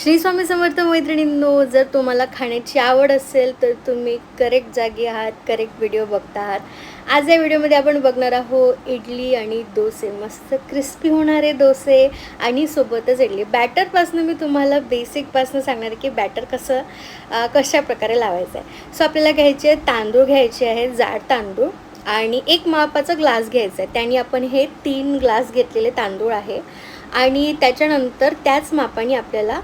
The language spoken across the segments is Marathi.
श्री स्वामी समर्थ मैत्रिणींनो जर तुम्हाला खाण्याची आवड असेल तर तुम्ही करेक्ट जागी आहात करेक्ट व्हिडिओ बघता आहात आज या व्हिडिओमध्ये आपण बघणार आहोत इडली आणि डोसे. मस्त क्रिस्पी होणारे डोसे आणि सोबतच इडली. बॅटरपासून मी तुम्हाला बेसिकपासून सांगणार आहे की बॅटर कसं कशा प्रकारे लावायचं आहे सो आपल्याला घ्यायचे तांदूळ घ्यायचे आहेत जाड तांदूळ आणि एक मापाचा ग्लास घ्यायचा आहे. त्याने आपण हे तीन ग्लास घेतलेले तांदूळ आहे. आणि त्याच्यानंतर त्याच मापाने आपल्याला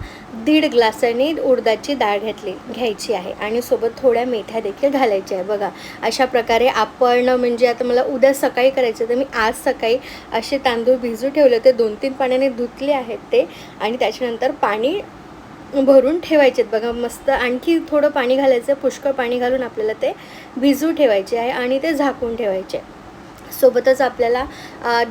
दीड ग्लासाने उडदाची डाळ घेतली घ्यायची आहे. आणि सोबत थोड्या मेथ्या देखील घालायच्या आहे बघा अशा प्रकारे आपण म्हणजे आता मला उद्या सकाळी करायचं तर मी आज सकाळी असे तांदूळ भिजू ठेवले होते. दोन तीन पाण्याने धुतले आहेत ते. आणि त्याच्यानंतर पाणी भरून ठेवायचे आहेत. बघा मस्त आणखी थोडं पाणी घालायचं पुष्कळ पाणी घालून आपल्याला ते भिजू ठेवायचे आहे आणि ते झाकून ठेवायचे सोबतच आपल्याला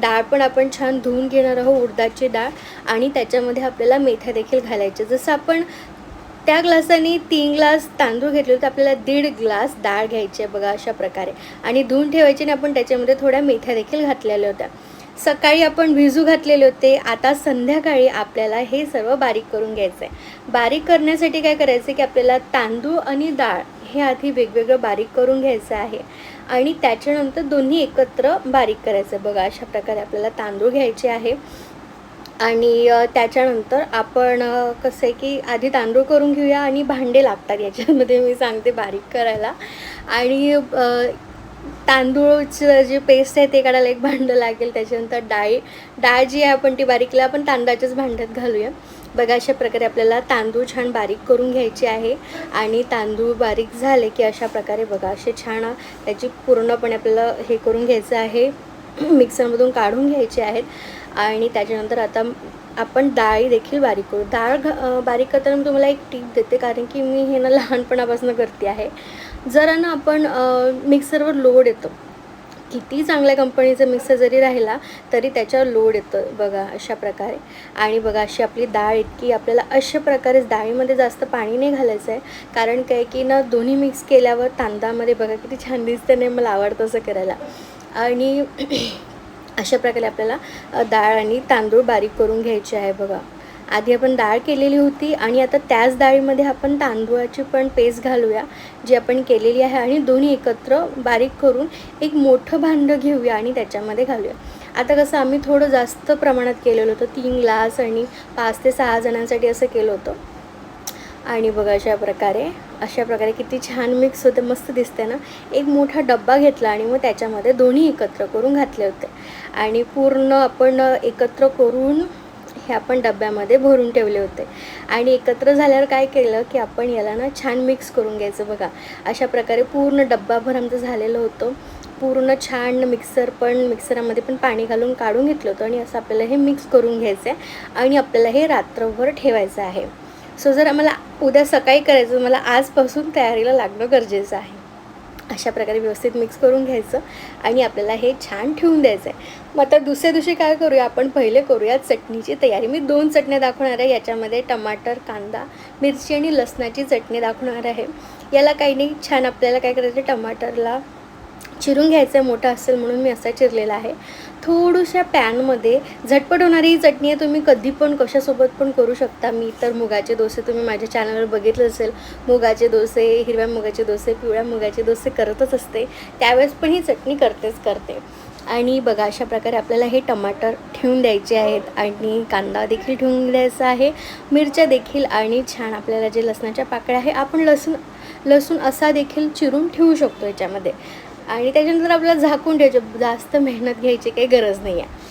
डाळ पण आपण छान धुवून घेणार आहोत उडदाची डाळ आणि त्याच्यामध्ये आपल्याला मेथ्या देखील घालायच्या. जसं आपण त्या ग्लासाने तीन ग्लास तांदूळ घेतले होते आपल्याला दीड ग्लास डाळ घ्यायची आहे बघा अशा प्रकारे. आणि धुवून ठेवायची आणि आपण त्याच्यामध्ये थोड्या मेथ्या देखील घातलेल्या होत्या. सकाळी आपण भिजू घातलेले होते आता संध्याकाळी आपल्याला हे सर्व बारीक करून घ्यायचं आहे बारीक करण्यासाठी काय करायचं की आपल्याला तांदूळ आणि डाळ हे आधी वेगवेगळं बारीक करून घ्यायचं आहे. आणि त्याच्यानंतर दोन्ही एकत्र बारीक करायचं. बघा अशा प्रकारे आपल्याला तांदूळ घ्यायचे आहे. आणि त्याच्यानंतर आपण कसं आहे की आधी तांदूळ करून घेऊया आणि भांडे लागतात याच्यामध्ये मी सांगते बारीक करायला. आणि तांदूळचं जे पेस्ट आहे ते काढायला एक भांडं लागेल. त्याच्यानंतर डाळी डाळ जी आहे आपण ती बारीक केली आपण तांदळाच्याच भांड्यात घालूया. बघा अशा प्रकारे आपल्याला तांदूळ छान बारीक करून घ्यायचे आहे. आणि तांदूळ बारीक झाले की अशा प्रकारे बघा असे छान त्याची पूर्णपणे आपल्याला हे करून घ्यायचं आहे. मिक्सरमधून काढून घ्यायचे आहेत. आणि त्याच्यानंतर आता आपण डाळी देखील बारीक करू. डाळ घ- बारीक करताना मी तुम्हाला एक टीप देते कारण की मी हे ना लहानपणापासून करते आहे. जरा ना आपण मिक्सरवर लोड येतो. किती चांगल्या कंपनीचा मिक्सर जरी राहिला तरी त्याच्यावर लोड येतं बघा अशा प्रकारे. आणि बघा अशी आपली डाळ इतकी आपल्याला अशा प्रकारेच डाळीमध्ये जास्त पाणी नाही घालायचं आहे कारण काय की ना दोन्ही मिक्स केल्यावर तांदळामध्ये बघा किती छान दिसतं नाही मला आवडतं असं करायला. आणि अशा प्रकारे आपल्याला डाळ आणि तांदूळ बारीक करून घ्यायचे आहे बघा. आधी आपण डाळ केलेली होती आणि आता त्याच डाळीमध्ये आपण तांदूळाची पण पेस्ट घालूया जी आपण केलेली आहे आणि दोन्ही एकत्र बारीक करून एक मोठं भांडं घेऊया आणि त्याच्यामध्ये घालूया. आता कसं आम्ही थोडं जास्त प्रमाणात केलेलं होतं तीन ग्लास आणि पाच ते सहा जणांसाठी असं केलं होतं. आणि बघा अशा प्रकारे अशा प्रकारे किती छान मिक्स होते मस्त दिसते ना. एक मोठा डब्बा घेतला आणि मग त्याच्यामध्ये दोन्ही एकत्र करून घातले होते. आणि पूर्ण आपण एकत्र करून हे आपण डब्यामध्ये भरून ठेवले होते. आणि एकत्र झाल्यावर काय केलं की आपण याला ना छान मिक्स करून घ्यायचं बघा. अशा प्रकारे पूर्ण डब्बाभर आमचं झालेलं होतं. पूर्ण छान मिक्सर पण मिक्सरामध्ये पण पाणी घालून काढून घेतलं होतं आणि असं आपल्याला हे मिक्स करून घ्यायचं आहे आणि आपल्याला हे रात्रभर ठेवायचं आहे. सो जर आम्हाला उद्या सकाळी करायचं मला आजपासून तयारीला लागणं गरजेचं आहे. अशा प्रकारे व्यवस्थित मिक्स करून घ्यायचं आणि आपल्याला हे छान ठेवून द्यायचं आहे मग आता दुसऱ्या दिवशी काय करूया? आपण पहिले करूया चटणीची तयारी. मी दोन चटण्या दाखवणार आहे. याच्यामध्ये टमाटर कांदा मिरची आणि लसणाची चटणी दाखवणार आहे. याला काही नाही छान आपल्याला काय करायचं? टमाटरला चिरून घ्यायचं आहे मोठं असेल म्हणून मी असा चिरलेला आहे. थोडूशा पॅनमध्ये झटपट होणारी ही चटणी आहे तुम्ही कधी पण कशासोबत पण करू शकता. मी तर मुगाचे डोसे तुम्ही माझ्या चॅनलवर बघितलं असेल. मुगाचे डोसे हिरव्या मुगाचे डोसे पिवळ्या मुगाचे डोसे करतच असते. त्यावेळेस पण ही चटणी करतेच करते. आणि बघा अशा प्रकारे आपल्याला हे टमाटर ठेवून द्यायचे आहेत आणि कांदा देखील ठेवून द्यायचा आहे. मिरच्या देखील आणि छान आपल्याला जे लसणाच्या पाकळ्या आहे आपण लसूण लसूण असा देखील चिरून ठेवू शकतो याच्यामध्ये. आणि त्याच्यानंतर आपल्याला झाकून ठेवायचे. जास्त मेहनत घ्यायची काही गरज नाही आहे.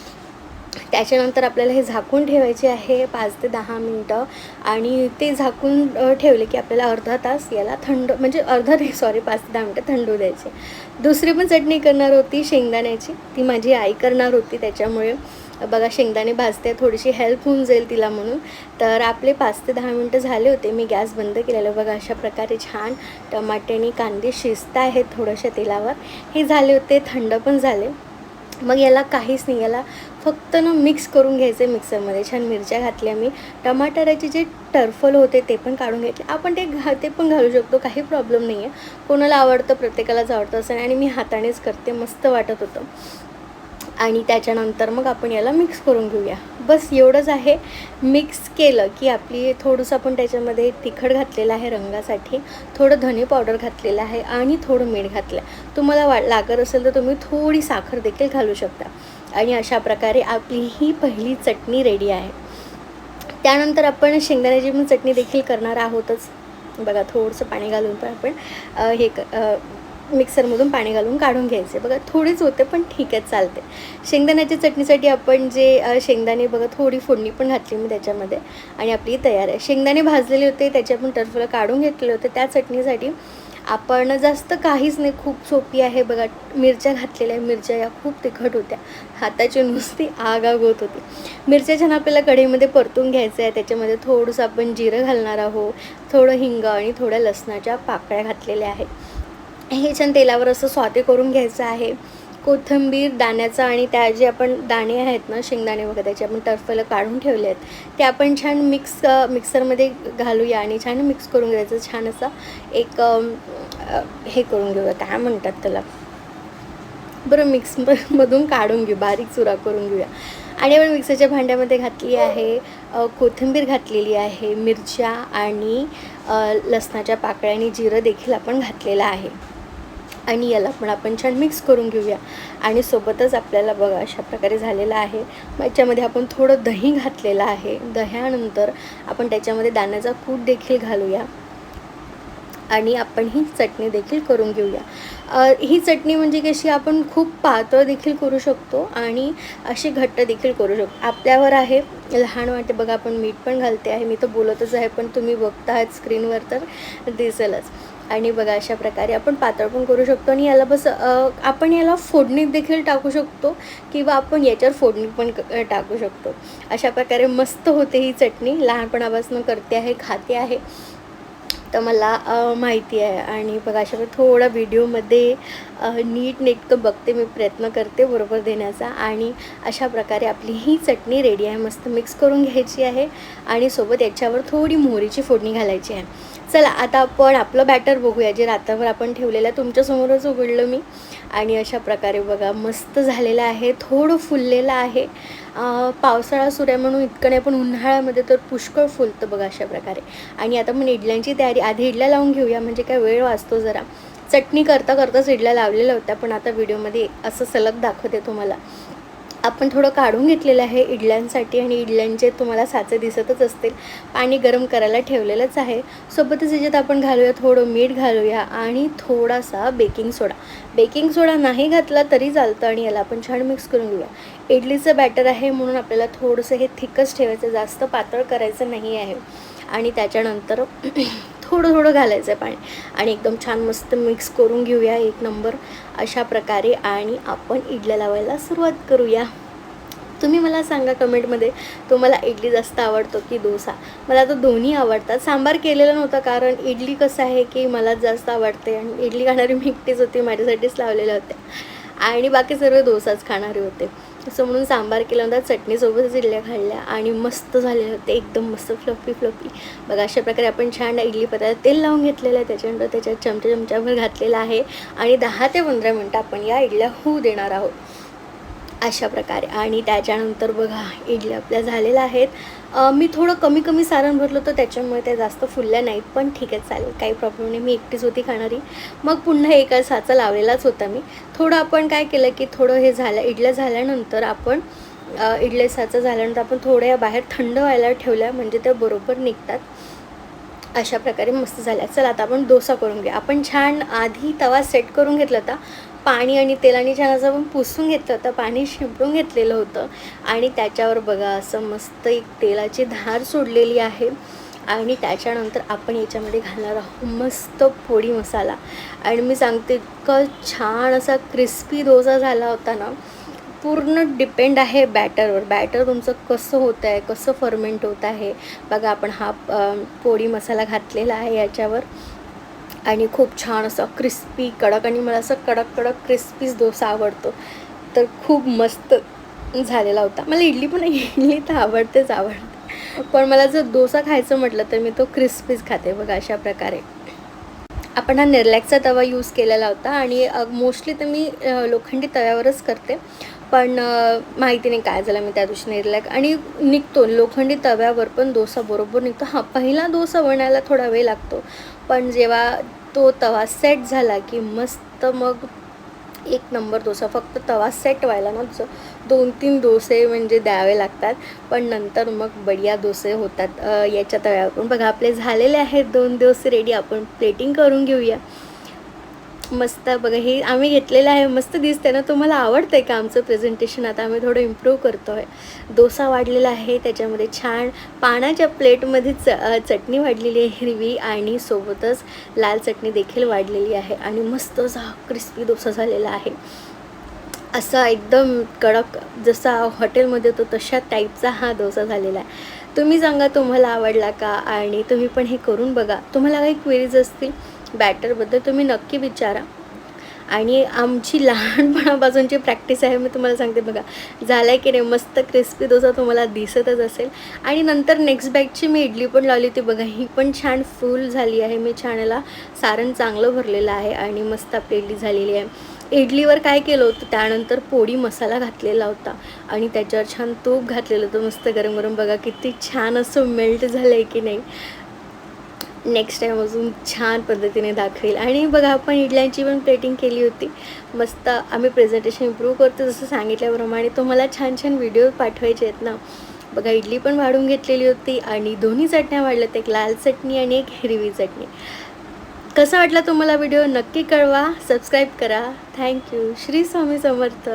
त्याच्यानंतर आपल्याला हे झाकून ठेवायचे आहे पाच ते दहा मिनटं. आणि ते झाकून ठेवले की आपल्याला अर्धा तास याला थंड म्हणजे अर्धा ते सॉरी पाच ते दहा मिनटं थंडू द्यायचे. दुसरी पण चटणी करणार होती शेंगदाण्याची. ती माझी आई करणार होती त्याच्यामुळे. बघा शेंगदाणे भाजते थोडीशी हेल्प होऊन जाईल तिला म्हणून. तर आपले पाच ते दहा मिनटं झाले होते मी गॅस बंद केलेलं. बघा अशा प्रकारे छान टमाटे आणि कांदे शिजत आहेत थोड्याशा तेलावर. हे झाले होते थंड पण झाले. मग याला काहीच नाही याला फक्त ना मिक्स करून घ्यायचे मिक्सरमध्ये छान मिरच्या घातल्या मी. टमाटराचे जे टर्फल होते ते पण काढून घेतले. आपण ते घा ते पण घालू शकतो काही प्रॉब्लेम नाही आहे कोणाला आवडतं प्रत्येकालाच आवडतं असं नाही. आणि मी हातानेच करते मस्त वाटत होतं. आणि त्याच्यानंतर मग आपण याला मिक्स करून घेऊया. बस एवढंच आहे. मिक्स केलं की आपली थोडंसं आपण त्याच्यामध्ये तिखट घातलेलं आहे रंगासाठी थोडं धने पावडर घातलेलं आहे आणि थोडं मीठ घातलं आहे तुम्हाला वा लागत असेल तर तुम्ही थोडी साखर देखील घालू शकता. आणि अशा प्रकारे आपली ही पहिली चटणी रेडी आहे. त्यानंतर आपण शेंगदाण्याची पण चटणी देखील करणार आहोतच. बघा थोडंसं पाणी घालून पण आपण हे क मिक्सरमधून पाणी घालून काढून घ्यायचे. बघा थोडीच होते पण ठीक आहे चालते. शेंगदाण्याच्या चटणीसाठी आपण जे शेंगदाणे बघा थोडी फोडणी पण घातली मी त्याच्यामध्ये आणि आपली तयार आहे. शेंगदाणे भाजलेले होते त्याच्या पण टरफलं काढून घेतलेले होते. त्या चटणीसाठी आपण जास्त काहीच नाही खूप सोपी आहे. बघा मिरच्या घातलेल्या आहे मिरच्या या खूप तिखट होत्या. हाताची नुसती आग आग होत होती. मिरच्या छान आपल्याला कढईमध्ये परतून घ्यायचं आहे. त्याच्यामध्ये थोडंसं आपण जिरं घालणार आहोत थोडं हिंग आणि थोड्या लसणाच्या पाकळ्या घातलेल्या आहेत. हे छान तेलावर असं स्वाते करून घ्यायचं आहे. कोथिंबीर दाण्याचा आणि त्या जे आपण दाणे आहेत ना शेंगदाणे वगैरे त्याचे आपण टर्फलं काढून ठेवले आहेत. ते आपण छान मिक्स मिक्सरमध्ये घालूया आणि छान मिक्स करून घ्यायचं. छान असा एक हे करून घेऊया. काय म्हणतात त्याला? बरं मिक्समधून काढून घेऊ. बारीक चुरा करून घेऊया. आणि आपण मिक्सरच्या भांड्यामध्ये घातली आहे कोथिंबीर घातलेली आहे मिरच्या आणि लसणाच्या पाकळ्या आणि जिरं देखील आपण घातलेलं आहे. आणि याला पण आपण छान मिक्स करून घेऊया. आणि सोबतच आपल्याला बघा अशा प्रकारे झालेलं आहे. मग याच्यामध्ये आपण थोडं दही घातलेलं आहे. दह्यानंतर आपण त्याच्यामध्ये दाण्याचा कूट देखील घालूया. आणि आपण ही चटणी देखील करून घेऊया. ही चटणी म्हणजे कशी आपण खूप पातळ देखील करू शकतो आणि अशी घट्ट देखील करू शकतो. आपल्यावर आहे लहान वाटे बघा आपण मीठ पण घालते आहे. मी तर बोलतच आहे पण तुम्ही बघता आहात स्क्रीनवर तर दिसेलच. आणि बघा अशा प्रकारे आपण पातळ पण करू शकतो आणि याला बस आपण याला फोडणीत देखील टाकू शकतो किंवा आपण याच्यावर फोडणी पण क- टाकू शकतो. अशा प्रकारे मस्त होते ही चटणी. लहानपणापासून करते आहे खाते आहे. तर मला माहिती आहे. आणि बघा अशा थोडा व्हिडिओमध्ये नीट नेटकं बघते मी प्रयत्न करते बरोबर देण्याचा आणि अशा प्रकारे आपली ही चटणी रेडी आहे. मस्त मिक्स करून घ्यायची आहे आणि सोबत याच्यावर थोडी मोहरीची फोडणी घालायची आहे. चला आता आपण आपलं बॅटर बघूया जे रात्रभर आपण ठेवलेलं आहे. तुमच्यासमोरच उघडलं मी. आणि अशा प्रकारे बघा मस्त झालेलं आहे थोडं फुललेलं आहे. पावसाळा सुऱ्या म्हणून इतकं नाही पण उन्हाळ्यामध्ये तर पुष्कळ फुलतं बघा अशा प्रकारे. आणि आता मग इडल्यांची तयारी आधी इडल्या लावून घेऊया म्हणजे काय वेळ वाचतो जरा. चटणी करता करताच इडल्या लावलेल्या होत्या पण आता व्हिडिओमध्ये असं सलग दाखवते तुम्हाला. आपण थोडं काढून घेतलेलं आहे इडल्यांसाठी आणि इडल्यांचे तुम्हाला साचे दिसतच असतील. पाणी गरम करायला ठेवलेलंच आहे. सोबतच याच्यात आपण घालूया थोडं मीठ घालूया आणि थोडासा बेकिंग सोडा. बेकिंग सोडा नाही घातला तरी चालतं आणि याला आपण छान मिक्स करून घेऊया. इडलीचं बॅटर आहे म्हणून आपल्याला थोडंसं हे थिकच ठेवायचं जास्त पातळ करायचं नाही आहे. आणि त्याच्यानंतर थोडं थोडं घालायचं आहे पाणी. आणि एकदम छान मस्त मिक्स करून घेऊया एक नंबर अशा प्रकारे. आणि आपण इडल्या लावायला सुरुवात करूया. तुम्ही मला सांगा कमेंटमध्ये तुम्हाला इडली जास्त आवडतो की डोसा? मला तर दोन्ही आवडतात. सांबार केलेलं नव्हतं कारण इडली कसं आहे की मला जास्त आवडते आणि इडली खाणारी मी एकटीच होती माझ्यासाठीच लावलेल्या होत्या. आणि बाकी सर्व डोसाच खाणारे होते. असं म्हणून सांबार केल्यानंतर चटणीसोबतच इडल्या खाल्ल्या आणि मस्त झालेले होते एकदम मस्त फ्लफी फ्लफी बघा अशा प्रकारे आपण छान इडली पदार्थ तेल लावून घेतलेलं आहे त्याच्यानंतर त्याच्यात चमचा चमच्यावर घातलेला आहे आणि दहा ते पंधरा मिनटं आपण या इडल्या होऊ देणार आहोत. अशा प्रकारे. आणि त्याच्यानंतर बघा इडल्या आपल्या झालेल्या आहेत. मी थोडं कमी कमी सारण भरलं होतं त्याच्यामुळे त्या जास्त फुलल्या नाहीत पण ठीक आहे चालेल काही प्रॉब्लेम नाही. मी एकटीच होती खाणारी. मग पुन्हा एका साचा लावलेलाच होता मी. थोडं आपण काय केलं की थोडं हे झालं इडल्या झाल्यानंतर आपण इडले साचा झाल्यानंतर आपण थोड्या बाहेर थंड व्हायला ठेवल्या म्हणजे त्या बरोबर निघतात. अशा प्रकारे मस्त झाल्या. चला आता आपण डोसा करून घ्या आपण छान आधी तवा सेट करून घेतला होता. पाणी आणि तेलाने छान असं आपण पुसून घेतलं होतं. पाणी शिंपडून घेतलेलं होतं. आणि त्याच्यावर बघा असं मस्त एक तेलाची धार सोडलेली आहे. आणि त्याच्यानंतर आपण याच्यामध्ये घालणार आहोत मस्त पोळी मसाला. आणि मी सांगते इतकं छान असा क्रिस्पी डोसा झाला होता ना पूर्ण डिपेंड आहे बॅटरवर. बॅटर तुमचं कसं होतं आहे कसं फर्मेंट होत आहे. बघा आपण हा पोळी मसाला घातलेला आहे याच्यावर. आणि खूप छान असं क्रिस्पी कडक आणि मला असं कडक कडक क्रिस्पीच डोसा आवडतो. तर खूप मस्त झालेला होता. मला इडली पण इडली तर आवडतेच आवडते. पण मला जर डोसा खायचं म्हटलं तर मी तो क्रिस्पीच खाते बघा अशा प्रकारे. आपण हा निर्लॅक्सचा तवा यूज केलेला होता आणि मोस्टली तर मी लोखंडी तव्यावरच करते. पण माहिती नाही काय झालं मी त्या दिवशी नाही रिलॅक आणि निघतो लोखंडी तव्यावर पण डोसा बरोबर निघतो. हा पहिला डोसा बनायला थोडा वेळ लागतो. पण जेव्हा तो तवा सेट झाला की मस्त मग एक नंबर डोसा फक्त तवा सेट व्हायला ना तुझं दोन तीन डोसे म्हणजे द्यावे लागतात. पण नंतर मग बढिया डोसे होतात याच्या याच्या पण बघा आपले झालेले आहेत दोन दिवस रेडी आपण प्लेटिंग करून घेऊया. मस्त बघा हे आम्ही घेतलेलं आहे मस्त दिसते ना. तुम्हाला आवडतं आहे का आमचं प्रेझेंटेशन आता आम्ही थोडं इम्प्रूव्ह करतो आहे डोसा वाढलेला आहे त्याच्यामध्ये छान पानाच्या प्लेटमध्ये च चटणी वाढलेली आहे हिरवी आणि सोबतच लाल चटणी देखील वाढलेली आहे. आणि मस्त असा क्रिस्पी डोसा झालेला आहे. असा एकदम कडक जसा हॉटेलमध्ये होतो तशा टाईपचा हा डोसा झालेला आहे. तुम्ही सांगा तुम्हाला आवडला का? आणि तुम्ही पण हे करून बघा. तुम्हाला काही क्वेरीज असतील बॅटरबद्दल तुम्ही नक्की विचारा. आणि आमची लहानपणापासूनची प्रॅक्टिस आहे मी तुम्हाला सांगते बघा. झालं आहे की नाही मस्त क्रिस्पी डोसा तुम्हाला दिसतच असेल. आणि नंतर नेक्स्ट बॅगची मी इडली पण लावली होती बघा. ही पण छान फुल झाली आहे. मी छान याला सारण चांगलं भरलेलं आहे आणि मस्त आपली इडली झालेली आहे. इडलीवर काय केलं होतं त्यानंतर पोळी मसाला घातलेला होता. आणि त्याच्यावर छान तूप घातलेलं होतं मस्त गरम गरम बघा किती छान असं मेल्ट झालं आहे की नाही. नेक्स्ट टाईम अजून छान पद्धतीने दाखवेल. आणि बघा आपण इडल्यांची पण प्लेटिंग केली होती. मस्त आम्ही प्रेझेंटेशन इम्प्रूव्ह करतो जसं सांगितल्याप्रमाणे. तुम्हाला छान छान व्हिडिओ पाठवायचे आहेत ना. बघा इडली पण वाढून घेतलेली होती आणि दोन्ही चटण्या वाढल्यात एक लाल चटणी आणि एक हिरवी चटणी. कसा वाटला तुम्हाला व्हिडिओ नक्की कळवा. सबस्क्राईब करा. Thank you Shri Swami Samarth.